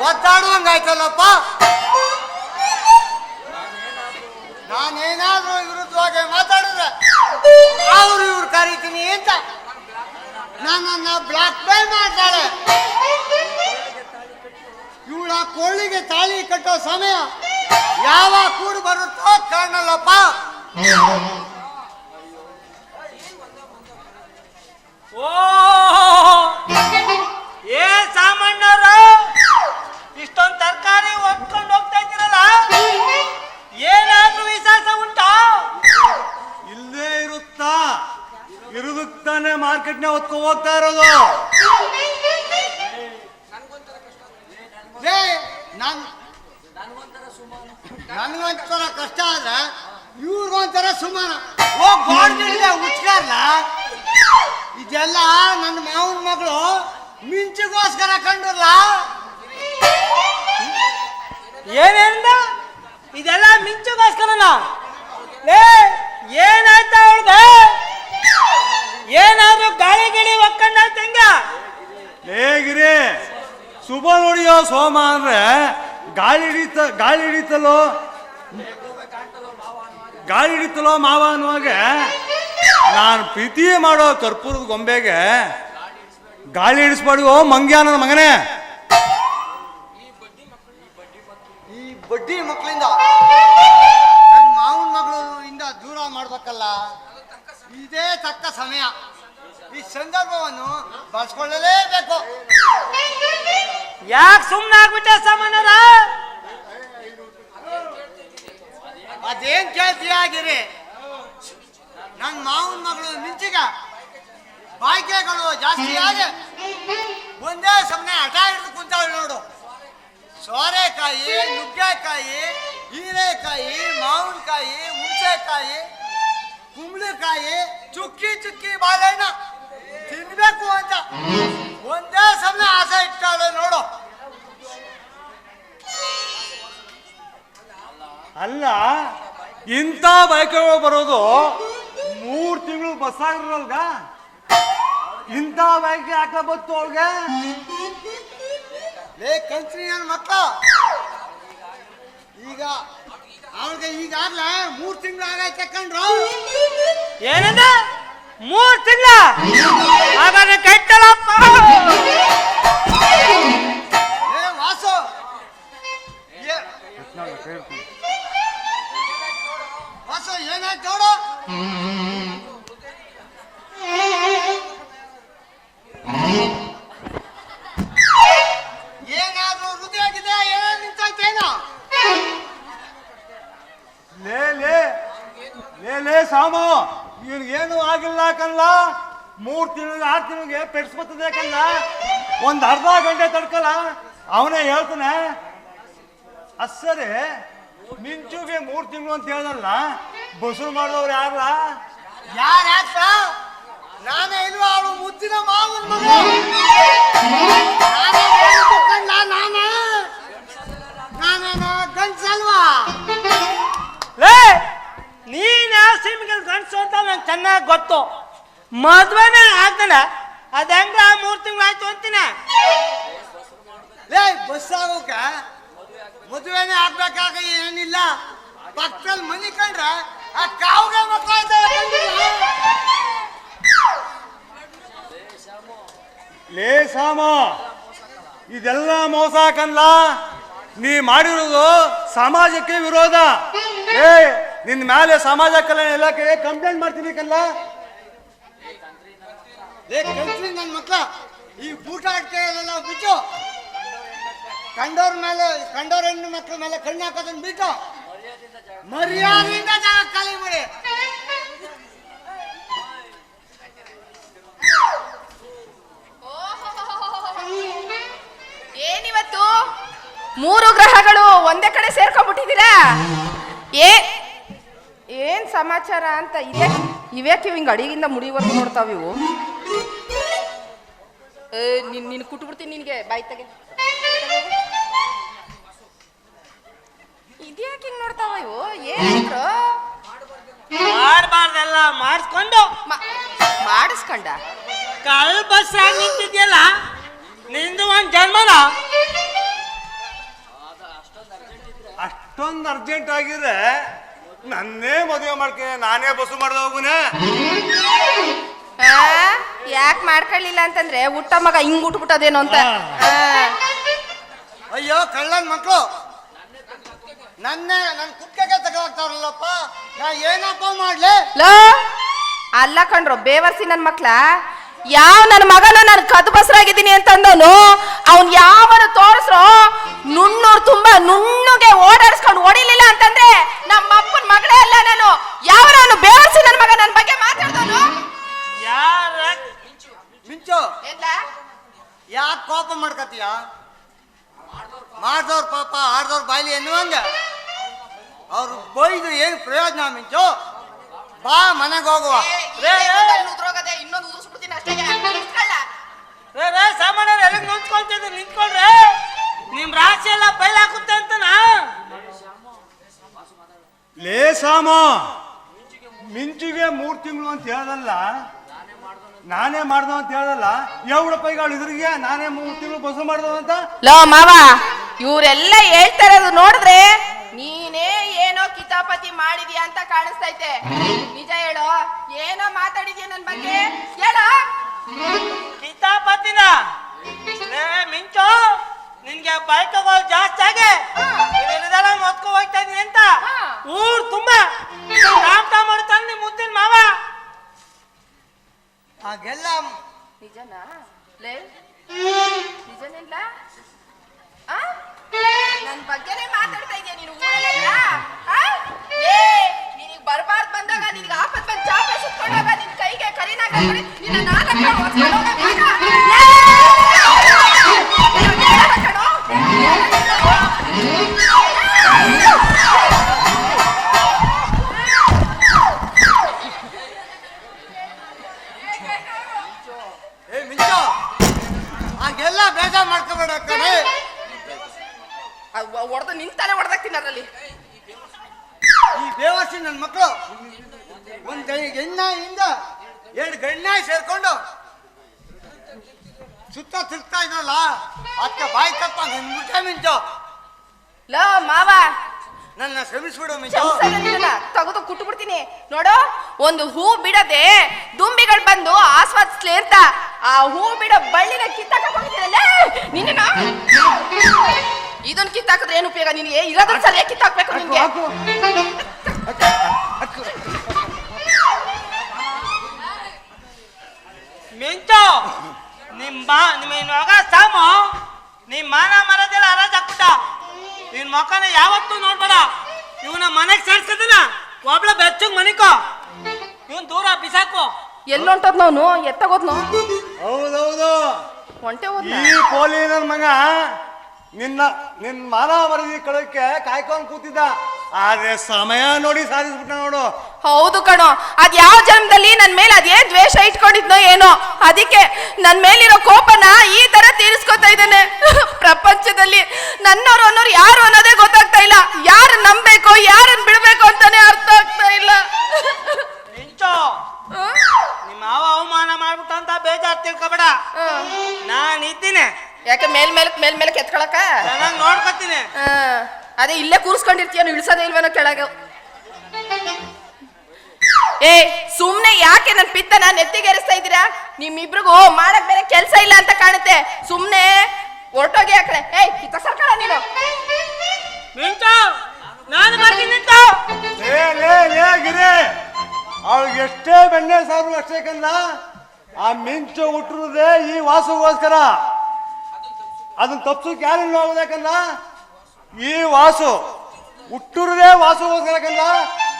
ಒದ್ದಾಡುವಂಗಾಯ್ತಲ್ಲಪ್ಪ? ನಾನೇನಾದ್ರೂ ವಿರುದ್ಧವಾಗಿ ಮಾತಾಡಿದ್ರೆ ಅವ್ರು ಇವ್ರು ಕರೀತೀನಿ ಅಂತ. ನನ್ನನ್ನ ಬ್ಲಾಕ್ ಮೇಲ್ ಮಾಡ್ತಾಳೆ. ಇವಳ ಕೋಳಿಗೆ ತಾಳಿ ಕಟ್ಟೋ ಸಮಯ ಯಾವ ಕೂಡು ಬರುತ್ತೋ ಕಾಣಲ್ಲಪ್ಪ. ಓ ಲೇ ನಾನು ನನಗೊಂಥರ ಕಷ್ಟ ಆದ್ರೆ ಇವ್ರಿಗೊಂಥರ ಸುಮಾನ ಹೋಗ್ ಗೋಡ್ಗಿಡ್ಗೆ ಉಚ್ಕಾರ್ಲ ಇದೆಲ್ಲ ನನ್ನ ಮಾವನ ಮಗಳು ಮಿಂಚಿಗೋಸ್ಕರ ಕಂಡಲ್ಲ ಏನೇಂದ ಇದೆಲ್ಲ ಮಿಂಚಿಗೋಸ್ಕರನ? ಲೇ ಏನಾಯ್ತಾ ಅವಳಿಗೆ? ಏನಾದ್ರು ಗಾಳಿ ಗಿಳಿ ಒಕ್ಕಂಡ ಹೆಂಗ? ಹೇಗಿರಿ ಶುಭ ನೋಡಿಯೋ ಸೋಮ ಅಂದ್ರೆ ಗಾಳಿ ಹಿಡಿತ, ಗಾಳಿ ಹಿಡಿತಲೋ ಗಾಳಿ ಹಿಡಿತಲೋ ಮಾವ ಅನ್ನುವಾಗ ನಾನು ಪ್ರೀತಿ ಮಾಡೋ ಕರ್ಪೂರದ ಗೊಂಬೆಗೆ ಗಾಳಿ ಹಿಡಿಸ್ಬಾರ್ದು. ಮಂಗ್ಯ ನನ್ನ ಮಗನೇ. ಈ ಬಡ್ಡಿ ಮಕ್ಕಳಿಂದ ನನ್ನ ಮಾವನ ಮಗಳು ಇಂದ ದೂರ ಮಾಡ್ಬೇಕಲ್ಲ. ಇದೇ ತಕ್ಕ ಸಮಯ. ಈ ಸಂದರ್ಭವನ್ನು ಬಳಸ್ಕೊಳ್ಳಲೇಬೇಕು. ಯಾಕೆ ಸುಮ್ಮನೆ ಆಗ್ಬಿಟ್ಟೆ ಸಾಮಾನ್ಯರ ಅದೇನ್ ಕೇಳ್ತೀಯಾಗಿರಿ ನನ್ನ ಮಾವನ ಮಗಳು ಮಿಂಚಿಗ ಬಾಯ್ಕೆಗಳು ಜಾಸ್ತಿ ಆಗಿ ಒಂದೇ ಸಮನೆ ಹಠ ಹಿಡಿದು ಕುಂತಾಳೆ ನೋಡು. ಸೋರೆಕಾಯಿ, ನುಗ್ಗೆಕಾಯಿ, ಹೀರೆಕಾಯಿ, ಮಾವಿನಕಾಯಿ, ಹುಣಸೆಕಾಯಿ, ಕುಂಬಳಕಾಯಿ, ಚುಕ್ಕಿ ಚುಕ್ಕಿ ಬಾಳೆಹಣ್ಣ ತಿನ್ಬೇಕು ಅಂತ ಒಂದೇ ಸಮನೆ ಆಸೆ ಇಟ್ಟಾಳೆ ನೋಡು. ಅಲ್ಲ ಇಂಥ ಬೈಕ್ಗಳು ಬರೋದು ಮೂರು ತಿಂಗಳು ಬಸ್ ಆಗಿರಲ್ಗ? ಇಂಥ ಬೈಕ್ ಯಾಕೆ ಬತ್ತು ಅವಳಿಗೆ? ಲೇ ಕಂತ್ರಿ ನನ್ನ ಮಕ್ಕಳ ಈಗ ಅವಳಿಗೆ ಈಗಾಗ್ಲೇ ಮೂರ್ ತಿಂಗಳು ಆಗೈತೆ ಕಂಡ್ರು ಏನಂದ? ಮೂರ್ ತಿಂಗಳ? ಹಾಗಾದ್ರೆ ಕೆಟ್ಟಲಪ್ಪ ಏ ವಾಸು. ಏ- ವಾಸು ಏನಾಯ್ತು ನೋಡು ಏನಾದ್ರೂ ಹೃದಯ ಆಗಿದೆ ಏನೋ? ನಿಂತೈತೇನೋ ಲೇ ಲೇ ಲೇ ಲೇ, ಸಾಮು ಏನು ಆಗಿಲ್ಲ ಕಲ್ಲ ಮೂರ್ ತಿಂಗಳಿಗೆ, ಆರು ತಿಂಗಳಿಗೆ ಪೆಡ್ಸ್ಕೊತದೆ ಕಲ್ಲ ಒಂದ್ ಅರ್ಧ ಗಂಟೆ ತಡ್ಕಲ್ಲ? ಅವನೇ ಹೇಳ್ತಾನೆ ಅಸರಿ ಮಿಂಚುಗೆ ಮೂರ್ ತಿಂಗಳು ಅಂತ ಹೇಳ್ದಲ್ಲ? ಬಸರು ಮಾಡಿದವ್ರು ಯಾರ ಯಾರ ಯಾಕ ನಾನೇ ಇಲ್ವಾ ಅವಳು? ಮುದ್ದಿನ ಮಾವನ ಮಗ. ನಾನೇ ಹೇಳಿದ್ದು ಕಣ್ಣ ನಾನೇ. ನಾನೇನು ಗಂಡ್ಸಲ್ವಾ ಲೇ ನೀನ್ ಯಾವ ಸಿಮ್ಗೆ ಗಂಡ್ಸು ಅಂತ ನಂಗೆ ಚೆನ್ನಾಗಿ ಗೊತ್ತು. ಮದ್ವೆನೇ ಆಗ್ದನ ಅದ ಹೆಂಗ ಮೂರ್ ತಿಂಗಳು ಆಯ್ತು ಅಂತೀನಿ? ಲೇ ಬಸ್ ಆಗೋಕ. ಮದುವೆನೇ ಆಗ್ಬೇಕಾಗ ಏನಿಲ್ಲ. ಪಕ್ಕದಲ್ಲಿ ಮನಿ ಕಂಡ್ರೆ ಕಾವ್ಗೆ ಲೇ ಸಾಮ ಇದೆಲ್ಲ ಮೋಸ ಹಾಕಲ್ಲ ನೀ ಮಾಡಿರೋದು ಸಮಾಜಕ್ಕೆ ವಿರೋಧ. ಏ ನಿನ್ನ ಮೇಲೆ ಸಮಾಜ ಕಲ್ಯಾಣ ಇಲಾಖೆಗೆ ಕಂಪ್ಲೇಂಟ್ ಮಾಡ್ತೀನಿ ಕಲ್ಲ ಲೇ ಕಂತ್ರಿ ನನ್ನ ಮಕ್ಳ ಈ ಬೂಟ ಆಡ್ಕೊಳ್ಳೋದೆಲ್ಲ ಬಿಟ್ಟು. ಕಂಡೋರ್ ಮೇಲೆ ಕಂಡೋರ್ ಹೆಣ್ಣು ಮಕ್ಕಳ ಮೇಲೆ ಕಣ್ಣು ಹಾಕೋದನ್ನ ಬಿಟ್ಟು. ಮರ್ಯಾದೆಯಿಂದ ಮೂರು ಗ್ರಹಗಳು ಒಂದೇ ಕಡೆ ಸೇರ್ಕೊಂಡ್ಬಿಟ್ಟಿದ್ದೀರಾ? ಏ ಏನ್ ಸಮಾಚಾರ ಅಂತ ಇದೆ ಇವ್ಯಾಕೆ ಹಿಂಗೆ ಅಡಿಗಿಂದ ಮುಡಿವರೆಗೂ ನೋಡ್ತಾವ ಇವು. ಏ, ನಿನ್ ನಿನ್ ಕುಟ್ಬಿಡ್ತೀನಿ ನಿನ್ಗೆ. ಬಾಯ್ ತೆಗೆ. ಇದ್ಯಾಕೆ ಹಿಂಗೆ ನೋಡ್ತಾವ ಇವು? ಏನಾದ್ರು ಮಾಡಬಾರ್ದೆಲ್ಲ ಮಾಡಿಸ್ಕೊಂಡು. ಮಾಡಿಸ್ಕೊಂಡ? ಕಲ್ ಬಸ್ ನಿಂತಿದ್ಯಲ್ಲ? ನಿಂದು ಒಂದ್ ಜನ್ಮನ? ಅಷ್ಟೊಂದು ಅರ್ಜೆಂಟ್ ಆಗಿದ್ರೆ ನನ್ನೇ ಮದುವೆ ಮಾಡ್ಕೆ ನಾನೇ ಬಸ್ಸು ಮಾಡ್ದೆ ಹೋಗುನ. ಯಾಕೆ ಮಾಡ್ಕೊಳ್ಳಿಲ್ಲ ಅಂತಂದ್ರೆ ಹುಟ್ಟ ಮಗ ಹಿಂಗ್ ಉಟ್ಬಿಟ್ಟದೇನೋ ಅಂತ. ಆ. ಅಯ್ಯೋ ಕಳ್ಳನ್ ಮಕ್ಕಳು ನನ್ನೇ ನನ್ನ ಕುತ್ತಿಗೆ ತಗೋಗ್ತಾರಲ್ಲಪ್ಪ ನಾ ಏನಪ್ಪ ಮಾಡ್ಲಿ? ಲೋ ಅಲ್ಲ ಕಣ್ರು ಬೇವರ್ಸಿ ನನ್ ಮಕ್ಳ. ಯಾವ ನನ್ನ ಮಗನ ನಾನು ಕದು ಬಸರಾಗಿದ್ದೀನಿ ಅಂತಂದವನು ಅವನ್ ಯಾವನ ತೋರಿಸ್ರೋ ನುಣ್ಣೂರ್ ತುಂಬಾ ನುಣ್ಣಗೆ ಪ್ರಯೋಜನ ಮಿಂಚು ಬಾ ಮನೆಗೆ ಹೋಗುವ. ಇನ್ನೊಂದು ಉದುರಿಸ್ಬಿಡ್ತೀನಿ ಅಷ್ಟೇ. ರೇ ರೇ ಸಾಮಾನ್ಯರು ಎಲ್ಲಿಗೆ ನಿಂತ್ಕೊಳ್ತಿದ್ರು? ನಿಂತ್ಕೊಳ್ರಿ ನಿಮ್ ರಾಶಿ ಎಲ್ಲ ಬಯಲಾಕುತ್ತೆ ಅಂತನಾ ಲೇ ಸಾಮ ಮಿಂಚುಗೆ ಮೂರ್ ತಿಂಗಳು ಅಂತ ಹೇಳ್ದಲ್ಲ. ನಾನೇ ಮಾಡ್ದವ ಅಂತ ಹೇಳ್ದಲ್ಲ. ಎವಡ ಪೈಗಳು ಇದ್ರಿಗೆ ನಾನೇ ಮೂರ್ ತಿಂಗಳು ಬಸ ಮಾಡ್ದವ ಅಂತ? ಲೋ ಮಾವ ಇವರೆಲ್ಲ ಹೇಳ್ತಾ ಇರೋದು ನೋಡಿದ್ರೆ ನೀನೇ ಏನೋ ಕಿತಾಪತಿ ಮಾಡಿದ್ಯಾ ಅಂತ ಕಾಣಿಸ್ತೈತೆ. ನಿಜ ಹೇಳು ಏನೋ ಮಾತಾಡಿದ್ಯಾ ನನ್ ಬಗ್ಗೆ? ಹೇಳ. ಕಿತಾಪತಿನ? ಲೇ ಮಿಂಚು ನಿನ್ಗೆ ಬೈಕಗಳು ಜಾಸ್ತಿ ಆಗಿ ಮೊತ್ಕೊ ಹೋಗ್ತಾ ಇದೀನಿ ಅಂತ. ಊರ್ ತುಂಬಾ ಟಾಮ್ ಟಾಮ್ ಮಾಡ್ತಾನೆ ನಿಮ್ ಮುದ್ದಿನ ಮಾವ. ಹಾಗೆಲ್ಲ ನಿಜನಾ? ಲೇ ನಿಜನಿಲ್ಲ ನನ್ ಬಗ್ಗೆನೇ ಹಾಗೆಲ್ಲ ಬೇಜಾರ್ ಮಾಡ್ಕೋಬೇಡ ಕಣೆ ಹೊಡೆದು ನಿಂತಾನೆ ಹೊಡೆದಾಕ್ತೀನಿ ಅದ್ರಲ್ಲಿ ಈ ಬೇವರ್ಸಿ ನನ್ನ ಮಕ್ಕಳು ಒಂದ್ ಎಣ್ಣೆಯಿಂದ ಎರಡು ಗಣ್ಯ ಸೇರ್ಕೊಂಡು ಸುತ್ತ ತಿರ್ತಾ ಇದ್ರಲ್ಲ ಅದಕ್ಕೆ ಬಾಯಿ ತಪ್ಪ ನಿನ್ಬಿಟ್ಟೆ ಮಿಂಚು. ಲೋ ಮಾವ. ನನ್ನ ಶ್ರಮಿಸ್ಬಿಡು ಮಿಂಚು. ಕುಟ್ಟು ಬಿಡ್ತೀನಿ ಕುಟ್ಬಿಡ್ತೀನಿ. ನೋಡು ಒಂದು ಹೂ ಬಿಡದೆ ದುಂಬಿಗಳು ಬಂದು ಆಸ್ವಾದಿಸ್ಲಿ ಅಂತ ಆ ಹೂ ಬಿಡ ಬಳ್ಳಿನ ಕಿತ್ತಾಕ ನಿನ್ನ ಇದನ್ನ ಕಿತ್ತಾಕಿದ್ರೆ ಏನು ಉಪಯೋಗ? ನಿನಗೆ ಇರೋದ್ರ ಸರಿಯಾಗಿ ಕಿತ್ತಾಕ್ಬೇಕು ನಿನ್ಗೆ. ಮಿಂಚು ನಿಮ್ ಬಾ ನಿಮ್ಮ ಮಗ ಸಾಮು? ನಿಮ್ ಮಾನ ಮರದೆಲ್ಲ ಹರಾಜ್ ಹಾಕ್ಬಿಟ್ಟ ನಿನ್ ಮಕ್ಕನ ಯಾವತ್ತೂ ನೋಡ್ಬೇಡ. ಇವನ ಮನೆಗ್ ಸೇರ್ಸದನ. ಒಬ್ಳ ಬೆಚ್ಚಗ್ ಮನಿಕೋ. ಇವನ್ ದೂರ ಬಿಸಾಕು. ಎಲ್ಲೊಂಟದ್ ನಾವು ಎತ್ತಗೋದ್ನು? ಹೌದೌದು. ಒಂಟೆ ಹೋದ್ನ? ಈ ಪೋಲಿ ನನ್ ಮಗ ನಿನ್ನ, ನಿನ್ ಮಾನ ಮರದಿ ಕಳಕ್ಕೆ ಕಾಯ್ಕೊಂಡ್ ಕೂತಿದ್ದ. ಆದ್ರೆ ಸಮಯ ನೋಡಿ ಸಾಧಿಸ್ಬಿಟ್ಟ ನೋಡು. ಹೌದು ಕಣೋ. ಅದ್ ಯಾವ ಜನ್ಮದಲ್ಲಿ ನನ್ ಮೇಲೆ ಅದೇನ್ ದ್ವೇಷ ಇಟ್ಕೊಂಡಿದ್ನೋ ಏನೋ. ಅದಕ್ಕೆ ನನ್ ಮೇಲಿರೋ ಕೋಪನ ಈ ತರ ತೀರಿಸ್ಕೊತಾ ಇದ್ದಾನೆ. ಪ್ರಪಂಚದಲ್ಲಿ ನನ್ನವ್ರು ಅನ್ನೋರು ಯಾರು ಅನ್ನೋದೇ ಗೊತ್ತಾಗ್ತಾ ನೋಡ್ಕೊತೀನಿ. ಅದೇ ಇಲ್ಲೇ ಕೂರಿಸ್ಕೊಂಡಿರ್ತೀಯನು ಇಳಿಸೋದೇ ಇಲ್ವೇನೋ ಕೆಳಗೆ. ಏ ಸುಮ್ನೆ ಯಾಕೆ ನನ್ ಪಿತ್ತನ ನೆತ್ತಿಗೇರಿಸ್ತಾ ಇದ್ದೀರಾ? ನಿಮ್ಮಿಬ್ರಿಗೂ ಮಾಡಕ್ ಬೇರೆ ಕೆಲ್ಸ ಇಲ್ಲ ಅಂತ ಕಾಣುತ್ತೆ. ಸುಮ್ನೆ ಹೊರಟೋಗಿ ಯಾಕಡೆ ಏಯ್ ಕಿತ್ತ ಸರ್ಕಾರ ನೀನು. ನಿಂತು ನಾನು ಬರ್ತೀನಿ ನಿಂತು. ಲೇ ಲೇ ಲೇ ಗಿರಿ. ಅವಳಿಗೆ ಎಷ್ಟೇ ಬೆಣ್ಣೆ ಸಾರು ಅಷ್ಟೇ ಕಂದ ಆ ಮಿಂಚು ಹುಟ್ಟಿರೋದೇ ಈ ವಾಸುಗೋಸ್ಕರ. ಅದನ್ನ ತಪ್ಸೋಕೆ ಯಾರಿಲ್ಲ ಹೋಗ್ಬೇಕಲ್ಲ ಈ ವಾಸು. ಹುಟ್ಟೂರದೇ ವಾಸು ಹೋಗ್ಬೇಕಲ್ಲ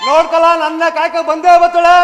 ನೋಡ್ಕಲ್ಲ ನನ್ನ ಕಾಯ್ಕೊಂಡು ಬಂದೇ ಬತ್ತಳೆ.